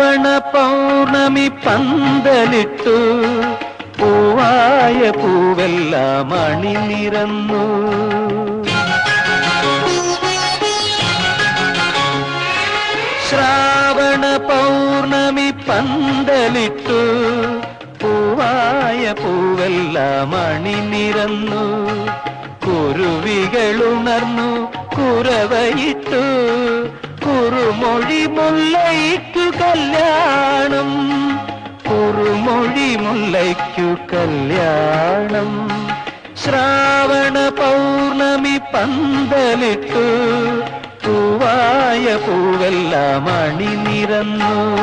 ശ്രാവണ പൗർണമി പന്തലിട്ടു പൂവായ പൂവെല്ലാം അണിനിരന്നു ശ്രാവണ പൗർണമി പന്തലിട്ടു പൂവായ പൂവെല്ലാം അണിനിരന്നു കുരുവികളുണർന്നു കുരവയിട്ടു കുറുമൊഴി മുല്ലയ്ക്കു കല്യാണം. കുറുമൊഴി മുല്ലയ്ക്കു കല്യാണം. ശ്രാവണ പൗർണമി പന്തലിട്ടു. പൂവായ പൂവെല്ലാം അണിനിരന്നു.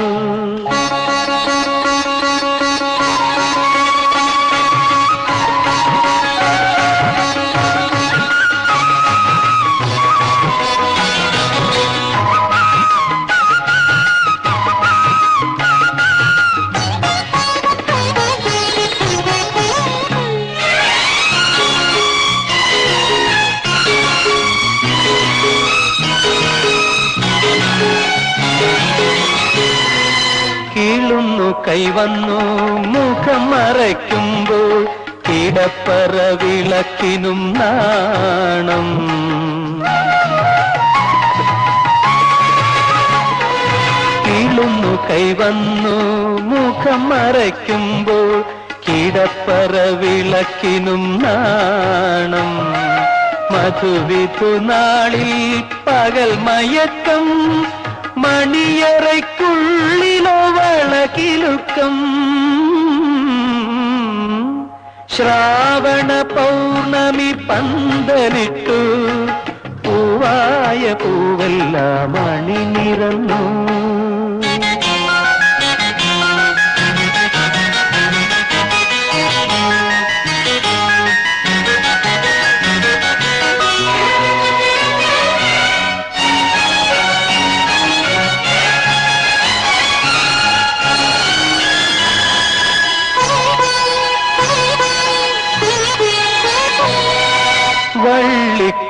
കീളുന്നു കൈവന്നു മുഖം മറയ്ക്കുമ്പോൾ കിടപ്പറ വിളക്കിനും നാണം. കീളുന്നു കൈവന്നു മുഖം മറയ്ക്കുമ്പോൾ കിടപ്പറ വിളക്കിനും നാണം. മധുവിധു നാളിൽ പകൽ മയക്കം മണിയറയ്ക്കുള്ളിലോ വളകിലുക്കം ശ്രാവണ പൗർണമി പന്തലിട്ടു. പൂവായ പൂവെല്ലാം അണിനിരന്നു.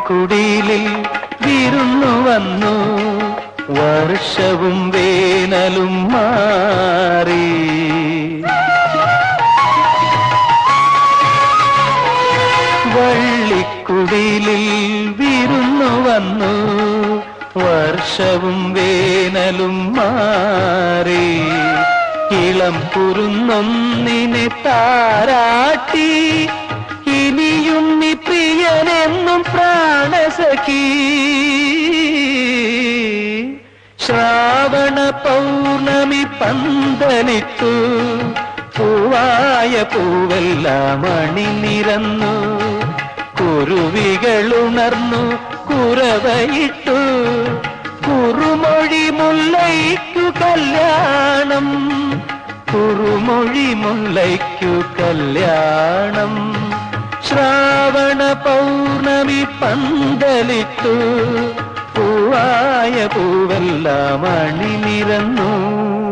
വള്ളിക്കുടിലിൽ വിരുന്നു വന്നു. വർഷവും വേനലും മാറി. വള്ളിക്കുടിലിൽ വിരുന്നു വന്നു. വർഷവും വേനലും മാറി. ഇളം കുരുന്നൊന്നിനെ താരാട്ടി പ്രിയനെന്നും പ്രാണസഖി. ശ്രാവണ പൗർണമി പന്തലിത്തു പൂവായ പൂവെല്ലാം അണിനിരന്നു. കുരുവികളുണർന്നു കുരവയിട്ടു. കുറുമൊഴി മുല്ലയ്ക്കു കല്യാണം. കുറുമൊഴി മുല്ലയ്ക്കു കല്യാണം. ശ്രാവണ പൗർണമി പന്തലിട്ടു. പൂവായ പൂവെല്ലാം അണിനിരന്നു.